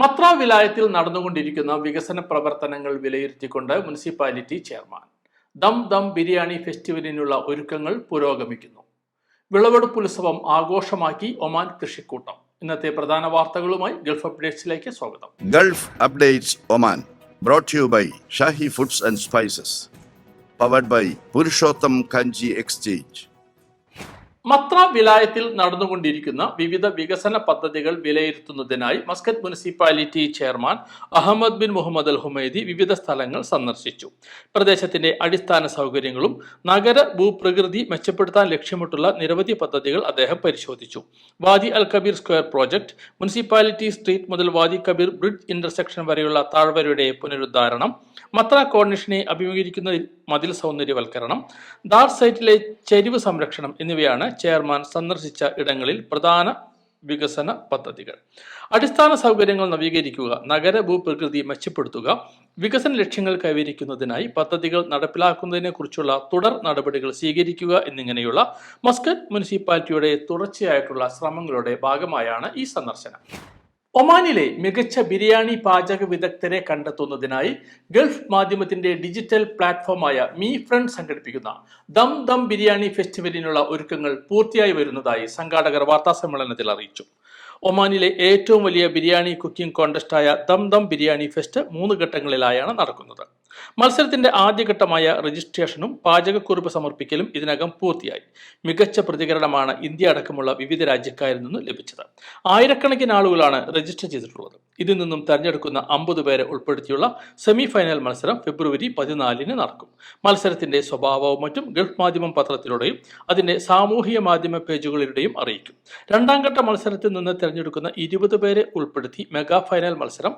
മത്ര വിലായത്തിൽ നടന്നുകൊണ്ടിരിക്കുന്ന വികസന പ്രവർത്തനങ്ങൾ വിലയിരുത്തിക്കൊണ്ട് മുനിസിപ്പാലിറ്റി ചെയർമാൻ ദം ദം ബിരിയാണി ഫെസ്റ്റിവലിനുള്ള ഒരുക്കങ്ങൾ പുരോഗമിക്കുന്നു. വിളവെടുപ്പ് ഉത്സവം ആഘോഷമാക്കി ഒമാൻ കൃഷിക്കൂട്ടം. ഇന്നത്തെ പ്രധാന വാർത്തകളുമായി ഗൾഫ് അപ്ഡേറ്റ്സിലേക്ക് സ്വാഗതം. Gulf updates Oman brought you by Shahi foods and spices powered by Purushottam Kanji exchange. Muttrah വിലായത്തിൽ നടന്നുകൊണ്ടിരിക്കുന്ന വിവിധ വികസന പദ്ധതികൾ വിലയിരുത്തുന്നതിനായി Muscat municipality chairman Ahmed bin Mohammed al Humaidi വിവിധ സ്ഥലങ്ങൾ സന്ദർശിച്ചു. പ്രദേശത്തിന്റെ അടിസ്ഥാന സൗകര്യങ്ങളും നഗര ഭൂപ്രകൃതി മെച്ചപ്പെടുത്താൻ ലക്ഷ്യമിട്ടുള്ള നിരവധി പദ്ധതികൾ അദ്ദേഹം പരിശോധിച്ചു. Wadi Al Kabir square project municipality street മുതൽ വാദി കബീർ ബ്രിഡ്ജ് ഇന്റർസെക്ഷൻ വരെയുള്ള താഴ്വരയുടെ പുനരുദ്ധാരണം മത്ര കോർണിഷനെ അഭിമുഖീകരിക്കുന്ന മതിൽ സൗന്ദര്യവൽക്കരണം ദാർ സൈറ്റിലെ ചെരിവ് സംരക്ഷണം എന്നിവയാണ് ചെയർമാൻ സന്ദർശിച്ച ഇടങ്ങളിൽ പ്രധാന വികസന പദ്ധതികൾ. അടിസ്ഥാന സൗകര്യങ്ങൾ നവീകരിക്കുക നഗര ഭൂപ്രകൃതി മെച്ചപ്പെടുത്തുക വികസന ലക്ഷ്യങ്ങൾ കൈവരിക്കുന്നതിനായി പദ്ധതികൾ നടപ്പിലാക്കുന്നതിനെ കുറിച്ചുള്ള തുടർ നടപടികൾ സ്വീകരിക്കുക എന്നിങ്ങനെയുള്ള മസ്കറ്റ് മുനിസിപ്പാലിറ്റിയുടെ തുടർച്ചയായിട്ടുള്ള ശ്രമങ്ങളുടെ ഭാഗമായാണ് ഈ സന്ദർശനം. ഒമാനിലെ മികച്ച ബിരിയാണി പാചക വിദഗ്ധരെ കണ്ടെത്തുന്നതിനായി ഗൾഫ് മാധ്യമത്തിന്റെ ഡിജിറ്റൽ പ്ലാറ്റ്ഫോമായ മീ ഫ്രണ്ട് സംഘടിപ്പിക്കുന്ന ദം ദം ബിരിയാണി ഫെസ്റ്റിവലിനുള്ള ഒരുക്കങ്ങൾ പൂർത്തിയായി വരുന്നതായി സംഘാടകർ വാർത്താ സമ്മേളനത്തിൽ അറിയിച്ചു. ഒമാനിലെ ഏറ്റവും വലിയ ബിരിയാണി കുക്കിംഗ് കോൺടെസ്റ്റായ ദം ദം ബിരിയാണി ഫെസ്റ്റ് മൂന്ന് ഘട്ടങ്ങളിലായാണ് നടക്കുന്നത്. മത്സരത്തിന്റെ ആദ്യഘട്ടമായ രജിസ്ട്രേഷനും പാചകക്കുറിപ്പ് സമർപ്പിക്കലും ഇതിനകം പൂർത്തിയായി. മികച്ച പ്രതികരണമാണ് ഇന്ത്യ അടക്കമുള്ള വിവിധ രാജ്യക്കാരിൽ നിന്ന് ലഭിച്ചത്. ആയിരക്കണക്കിന് ആളുകളാണ് രജിസ്റ്റർ ചെയ്തിട്ടുള്ളത്. ഇതിൽ നിന്നും തെരഞ്ഞെടുക്കുന്ന അമ്പത് പേരെ ഉൾപ്പെടുത്തിയുള്ള സെമി ഫൈനൽ മത്സരം ഫെബ്രുവരി പതിനാലിന് നടക്കും. മത്സരത്തിന്റെ സ്വഭാവവും മറ്റും ഗൾഫ് മാധ്യമം പത്രത്തിലൂടെയും അതിന്റെ സാമൂഹിക മാധ്യമ പേജുകളിലൂടെയും അറിയിക്കും. രണ്ടാം ഘട്ട മത്സരത്തിൽ നിന്ന് തെരഞ്ഞെടുക്കുന്ന ഇരുപത് പേരെ ഉൾപ്പെടുത്തി മെഗാ ഫൈനൽ മത്സരം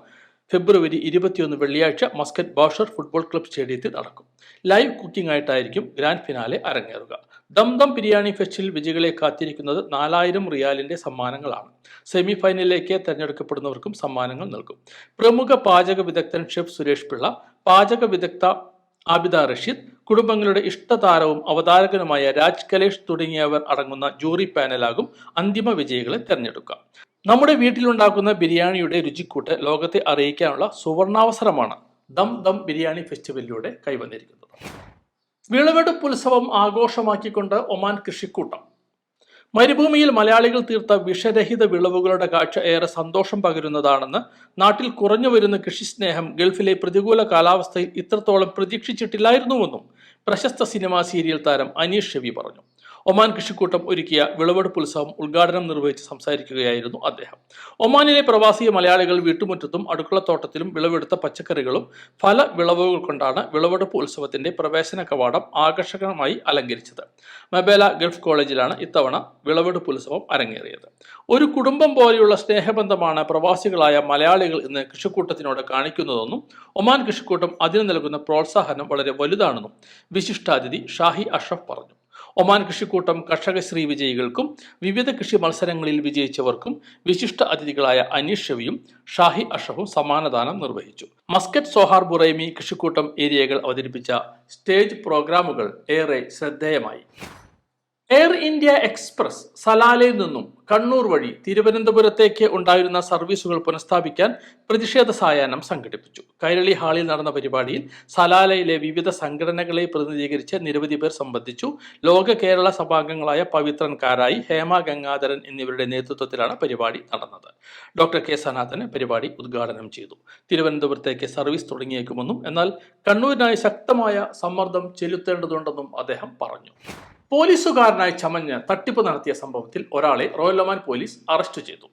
ഫെബ്രുവരി ഇരുപത്തിയൊന്ന് വെള്ളിയാഴ്ച മസ്കറ്റ് ബാഷർ ഫുട്ബോൾ ക്ലബ് സ്റ്റേഡിയത്തിൽ നടക്കും. ലൈവ് കുക്കിംഗ് ആയിട്ടായിരിക്കും ഗ്രാൻഡ് ഫിനാലെ അരങ്ങേറുക. ദം ദം ബിരിയാണി ഫെസ്റ്റിൽ വിജയികളെ കാത്തിരിക്കുന്നത് നാലായിരം റിയാലിന്റെ സമ്മാനങ്ങളാണ്. സെമി ഫൈനലിലേക്ക് തെരഞ്ഞെടുക്കപ്പെടുന്നവർക്കും സമ്മാനങ്ങൾ നൽകും. പ്രമുഖ പാചക വിദഗ്ധൻ ഷെഫ് സുരേഷ് പിള്ള പാചക വിദഗ്ധ ആബിദ റഷീദ് കുടുംബങ്ങളുടെ ഇഷ്ടതാരവും അവതാരകനുമായ രാജ് കലേഷ് തുടങ്ങിയവർ അടങ്ങുന്ന ജൂറി പാനലാകും അന്തിമ വിജയികളെ തെരഞ്ഞെടുക്കുക. നമ്മുടെ വീട്ടിലുണ്ടാക്കുന്ന ബിരിയാണിയുടെ രുചിക്കൂട്ട് ലോകത്തെ അറിയിക്കാനുള്ള സുവർണാവസരമാണ് ദം ദം ബിരിയാണി ഫെസ്റ്റിവലിലൂടെ കൈവന്നിരിക്കുന്നത്. വിളവെടുപ്പ് ഉത്സവം ആഘോഷമാക്കിക്കൊണ്ട് ഒമാൻ കൃഷിക്കൂട്ടം. മരുഭൂമിയിൽ മലയാളികൾ തീർത്ത വിഷരഹിത വിളവുകളുടെ കാഴ്ച ഏറെ സന്തോഷം പകരുന്നതാണെന്ന് നാട്ടിൽ കുറഞ്ഞു വരുന്ന കൃഷിസ്നേഹം ഗൾഫിലെ പ്രതികൂല കാലാവസ്ഥയിൽ ഇത്രത്തോളം പ്രതീക്ഷിച്ചിട്ടില്ലായിരുന്നുവെന്നും പ്രശസ്ത സിനിമാ സീരിയൽ താരം അനീഷ് ഷെവി പറഞ്ഞു. ഒമാൻ കൃഷിക്കൂട്ടം ഒരുക്കിയ വിളവെടുപ്പ് ഉത്സവം ഉദ്ഘാടനം നിർവഹിച്ച് സംസാരിക്കുകയായിരുന്നു അദ്ദേഹം. ഒമാനിലെ പ്രവാസി മലയാളികൾ വീട്ടുമുറ്റത്തും അടുക്കളത്തോട്ടത്തിലും വിളവെടുത്ത പച്ചക്കറികളും ഫല വിളവുകൾ കൊണ്ടാണ് വിളവെടുപ്പ് ഉത്സവത്തിന്റെ പ്രവേശന കവാടം ആകർഷകമായി അലങ്കരിച്ചത്. മബേല ഗൾഫ് കോളേജിലാണ് ഇത്തവണ വിളവെടുപ്പ് ഉത്സവം അരങ്ങേറിയത്. ഒരു കുടുംബം പോലെയുള്ള സ്നേഹബന്ധമാണ് പ്രവാസികളായ മലയാളികൾ ഇന്ന് കൃഷിക്കൂട്ടത്തിനോട് കാണിക്കുന്നതെന്നും ഒമാൻ കൃഷിക്കൂട്ടം അതിന് നൽകുന്ന പ്രോത്സാഹനം വളരെ വലുതാണെന്നും വിശിഷ്ടാതിഥി ഷാഹി അഷ്റഫ് പറഞ്ഞു. ഒമാൻ കൃഷിക്കൂട്ടം കർഷകശ്രീ വിജയികൾക്കും വിവിധ കൃഷി മത്സരങ്ങളിൽ വിജയിച്ചവർക്കും വിശിഷ്ട അതിഥികളായ അനീഷ് ഷവിയും ഷാഹി അഷഫും സമ്മാനദാനം നിർവഹിച്ചു. മസ്കറ്റ് സോഹാർ ബുറൈമി കൃഷിക്കൂട്ടം ഏരിയകൾ അവതരിപ്പിച്ച സ്റ്റേജ് പ്രോഗ്രാമുകൾ ഏറെ ശ്രദ്ധേയമായി. എയർ ഇന്ത്യ എക്സ്പ്രസ് സലാലയിൽ നിന്നും കണ്ണൂർ വഴി തിരുവനന്തപുരത്തേക്ക് ഉണ്ടായിരുന്ന സർവീസുകൾ പുനഃസ്ഥാപിക്കാൻ പ്രതിഷേധ സായാഹ്നം സംഘടിപ്പിച്ചു. കൈരളി ഹാളിൽ നടന്ന പരിപാടിയിൽ സലാലയിലെ വിവിധ സംഘടനകളെ പ്രതിനിധീകരിച്ച് നിരവധി പേർ സംബന്ധിച്ചു. ലോക കേരള സഭാംഗങ്ങളായ പവിത്രൻ കാരായി ഹേമ ഗംഗാധരൻ എന്നിവരുടെ നേതൃത്വത്തിലാണ് പരിപാടി നടന്നത്. ഡോക്ടർ കെ സനാഥന് പരിപാടി ഉദ്ഘാടനം ചെയ്തു. തിരുവനന്തപുരത്തേക്ക് സർവീസ് തുടങ്ങിയേക്കുമെന്നും എന്നാൽ കണ്ണൂരിനായി ശക്തമായ സമ്മർദ്ദം ചെലുത്തേണ്ടതുണ്ടെന്നും അദ്ദേഹം പറഞ്ഞു. പോലീസുകാരനായി ചമഞ്ഞ് തട്ടിപ്പ് നടത്തിയ സംഭവത്തിൽ ഒരാളെ റോയൽ ലമാൻ പോലീസ് അറസ്റ്റ് ചെയ്തു.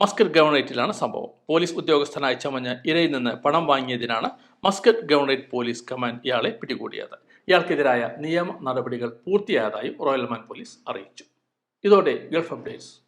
മസ്കറ്റ് ഗവർണറേറ്റിലാണ് സംഭവം. പോലീസ് ഉദ്യോഗസ്ഥനായ ചമഞ്ഞ് ഇരയിൽ നിന്ന് പണം വാങ്ങിയതിനാണ് മസ്കറ്റ് ഗവർണറേറ്റ് പോലീസ് കമാൻഡ് ഇയാളെ പിടികൂടിയത്. ഇയാൾക്കെതിരായ നിയമ നടപടികൾ പൂർത്തിയായതായും റോയൽ ഒമാൻ പോലീസ് അറിയിച്ചു. ഇതോടെ ഗൾഫ് അപ്ഡേറ്റ്സ്.